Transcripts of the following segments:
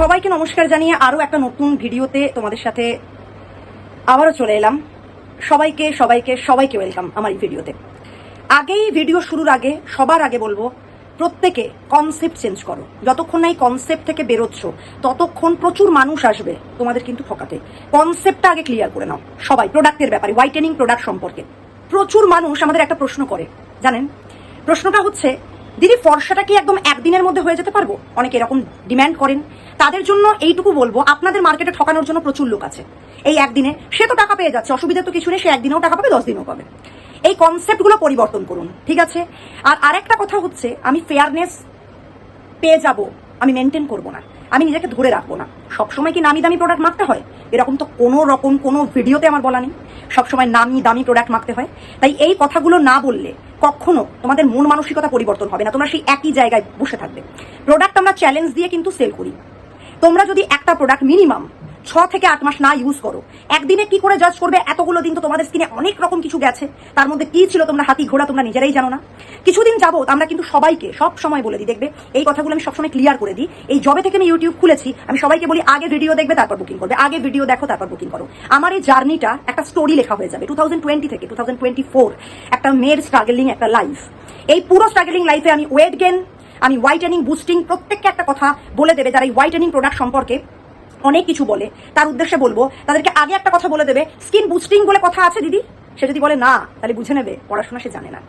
সবাইকে নমস্কার জানিয়ে আরও একটা নতুন ভিডিওতে তোমাদের সাথে আবারও চলে এলাম। সবাইকে সবাইকে সবাইকে ওয়েলকাম আমার এই ভিডিওতে। আগেই ভিডিও শুরুর আগে, সবার আগে বলব, প্রত্যেকে কনসেপ্ট চেঞ্জ করো। যতক্ষণ না এই কনসেপ্ট থেকে বেরোচ্ছ, ততক্ষণ প্রচুর মানুষ আসবে তোমাদের কিন্তু ঠকাতে। কনসেপ্টটা আগে ক্লিয়ার করে নাও। সবাই প্রোডাক্টের ব্যাপারে হোয়াইটেনিং প্রোডাক্ট সম্পর্কে। প্রচুর মানুষ আমাদের একটা প্রশ্ন করে, জানেন? প্রশ্নটা হচ্ছে, দিদি, ফর্সাটা কি একদম একদিনের মধ্যে হয়ে যেতে পারব? অনেকে এরকম ডিম্যান্ড করেন। তাদের জন্য এইটুকু বলব, আপনাদের মার্কেটে ঠকানোর জন্য প্রচুর লোক আছে। এই একদিনে সে তো টাকা পেয়ে যাচ্ছে, অসুবিধা তো কিছু নেই, সে একদিনেও টাকা পাবে দশ দিনেও পাবে। এই কনসেপ্টগুলো পরিবর্তন করুন, ঠিক আছে? আর আরেকটা কথা হচ্ছে, আমি ফেয়ারনেস পেয়ে যাব, আমি মেনটেন করব না, আমি নিজেকে ধরে রাখব না। সবসময় কি নামি দামি প্রোডাক্ট মাখতে হয়? এরকম তো কোনো রকম, কোনো ভিডিওতে আমার বলা নেই। সবসময় নামি দামি প্রোডাক্ট মাখতে হয়। তাই এই কথাগুলো না বললে কখনো তোমাদের মন মানসিকতা পরিবর্তন হবে না, তোমরা সেই একই জায়গায় বসে থাকবে। প্রোডাক্ট আমরা চ্যালেঞ্জ দিয়ে কিন্তু সেল করি। তোমরা যদি একটা প্রোডাক্ট মিনিমাম ছ থেকে আট মাস না ইউজ করো, একদিনে কি করে জাজ করবে? এতগুলো দিন তো তোমাদের স্কিনে অনেক রকম কিছু গেছে। তার মধ্যে কি ছিল তোমরা হাতি, ঘোড়া, তোমরা নিজেরাই জানো না। কিছুদিন যাবত আমরা কিন্তু সবাইকে সব সময় বলে দিই, দেখবে? এই কথাগুলো আমি সবসময় ক্লিয়ার করে দিই। এই জবে থেকে আমি ইউটিউব খুলেছি, আমি সবাইকে বলি, আগে ভিডিও দেখবে, তারপর বুকিং করবে। আগে ভিডিও দেখো, তারপর বুকিং করো। আমার এই জার্নিটা একটা স্টোরি লেখা হয়ে যাবে টু থেকে টু একটা মেয়ের স্ট্রাগলিং একটা লাইফ এই পুরো স্ট্রাগলিং লাইফে আমি ওয়েট গেন আমি হোয়াইটেনিং বুস্টিং প্রত্যেককে একটা কথা বলে দেবে, যারা এই হোয়াইটেনিং প্রোডাক্ট সম্পর্কে অনেক কিছু বলে। তার উদ্দেশ্যে বলব, তাদেরকে আগে একটা কথা বলে দেবে স্কিন বুস্টিং বলে কথা আছে দিদি? সে যদি বলে না, তাহলে বুঝে নেবে, পড়াশোনা সে জানে না।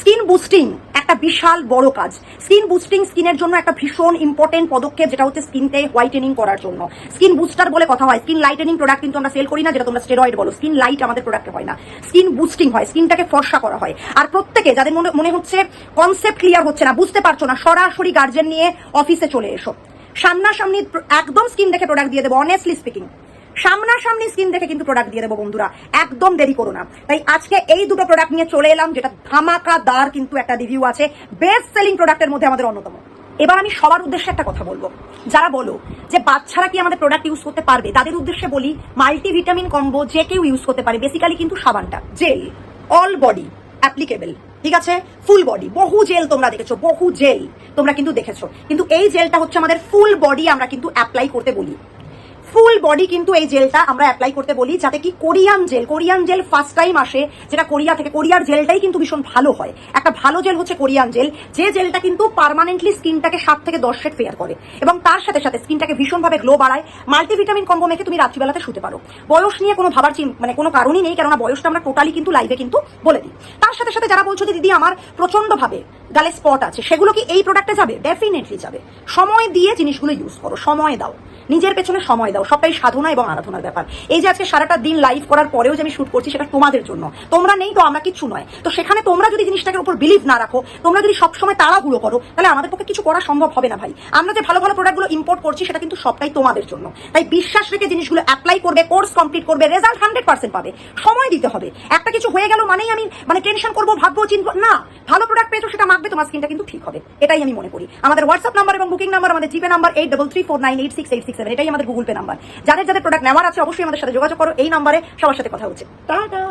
স্কিন বুস্টিং একটা বিশাল বড় কাজ। স্কিন বুস্টিং স্কিনের জন্য একটা ভীষণ ইম্পর্টেন্ট পদক্ষেপ, যেটা হচ্ছে স্কিনকে হোয়াইটেনিং করার জন্য। স্কিন বুস্টার বলে কথা হয়। স্কিন লাইটেনিং প্রোডাক্ট কিন্তু আমরা সেল করি না, যেটা তোমরা স্টেরয়েড বলো। স্কিন লাইট আমাদের প্রোডাক্টে হয় না। স্কিন বুস্টিং হয় স্কিনটাকে ফর্সা করা হয়। আর প্রত্যেকে, যাদের মনে মনে হচ্ছে কনসেপ্ট ক্লিয়ার হচ্ছে না, বুঝতে পারছ না, সরাসরি গার্জেন নিয়ে অফিসে চলে এসো। সামনাসামনি একদম স্কিন দেখে প্রোডাক্ট দিয়ে দেবো অনেস্টলি স্পিকিং সামনাসামনি স্কিন দেখে কিন্তু প্রোডাক্ট দিয়ে দেবো বন্ধুরা। একদম দেরি করো না। তাই আজকে এই দুটো প্রোডাক্ট নিয়ে চলে এলাম, যেটা ধামাকাদার কিন্তু একটা রিভিউ আছে বেস্ট সেলিং প্রোডাক্টের মধ্যে আমাদের অন্যতম। এবার আমি সবার উদ্দেশ্যে একটা কথা বলব। যারা বলো যে বাচ্চারা কি আমাদের প্রোডাক্ট ইউজ করতে পারবে, তাদের উদ্দেশ্যে বলি মাল্টিভিটামিন কম্বো যে কেউ ইউজ করতে পারে বেসিক্যালি কিন্তু সাবানটা। জেল অল বডি অ্যাপ্লিকেবল ঠিক আছে? ফুল বডি বহু জেল তোমরা দেখেছ, বহু জেল তোমরা কিন্তু দেখেছ। কিন্তু এই জেলটা হচ্ছে আমাদের ফুল বডি আমরা কিন্তু অ্যাপ্লাই করতে বলি। ফুল বডি কিন্তু এই জেলটা আমরা অ্যাপ্লাই করতে বলি, যাতে কি Korean gel Korean gel first time আসে, যেটা কোরিয়া থেকে, কোরিয়ার জেলটাই কিন্তু ভীষণ ভালো হয়। একটা ভালো জেল হচ্ছে কোরিয়ান জেল, যে জেলটা কিন্তু পার্মানেন্টলি স্কিনটাকে সাত থেকে দশ শেড ফেয়ার করে এবং তার সাথে সাথে স্কিনটাকে ভীষণভাবে গ্লো বাড়ায়। মাল্টিভিটামিন কম্বো মেখে তুমি রাত্রিবেলাতে শুতে পারো। বয়স নিয়ে কোনো ভাবার মানে কোনো কারণই নেই, কেননা বয়সটা আমরা টোটালি কিন্তু লাইভে কিন্তু বলে দিই। তার সাথে সাথে যারা বলছো যে, দিদি, আমার প্রচণ্ড ভাবে গালে স্পট আছে সেগুলো কি এই প্রোডাক্টে যাবে? ডেফিনেটলি যাবে। সময় দিয়ে জিনিসগুলো ইউজ করো, সময় দাও। নিজের পেছনে সময় দাও। সবটাই সাধনা এবং আরাধনার ব্যাপার। এই যে আজকে সারাটা দিন লাইভ করার পরেও যে আমি শুট করছি সেটা তোমাদের জন্য। তোমরা নেই তো আমরা কিচ্ছু নয়। তো সেখানে তোমরা যদি জিনিসটাকে উপর বিলিভ না রাখো, তোমরা যদি সবসময় তাড়াহুড়ো করো, তাহলে আমাদের পক্ষে কিছু করা সম্ভব হবে না ভাই। আমরা যে ভালো ভালো প্রোডাক্টগুলো ইম্পোর্ট করছি, সেটা কিন্তু সবটাই তোমাদের জন্য। তাই বিশ্বাস রেখে জিনিসগুলো অ্যাপ্লাই করবে কোর্স কমপ্লিট করবে রেজাল্ট হান্ড্রেড পার্সেন্ট পাবে। সময় দিতে হবে। একটা কিছু হয়ে গেল মানেই আমি মানে টেনশন করব, ভাববো চিন্তা না। ভালো প্রোডাক্ট পেয়েছ, সেটা মাখবে, তোমার স্কিনটা কিন্তু ঠিক হবে। এটাই আমি মনে করি। আমাদের হোয়াটসঅ্যাপ নাম্বার এবং বুকিং নাম্বার আমাদের GPay number eight double three four nine eight six eight six seven এটাই আমাদের গুগল পে নাম্বার যাদের যাদের প্রোডাক্ট নেওয়ার আছে, অবশ্যই আমাদের সাথে যোগাযোগ করো, এই নাম্বারে সবার সাথে কথা হচ্ছে। টাটা!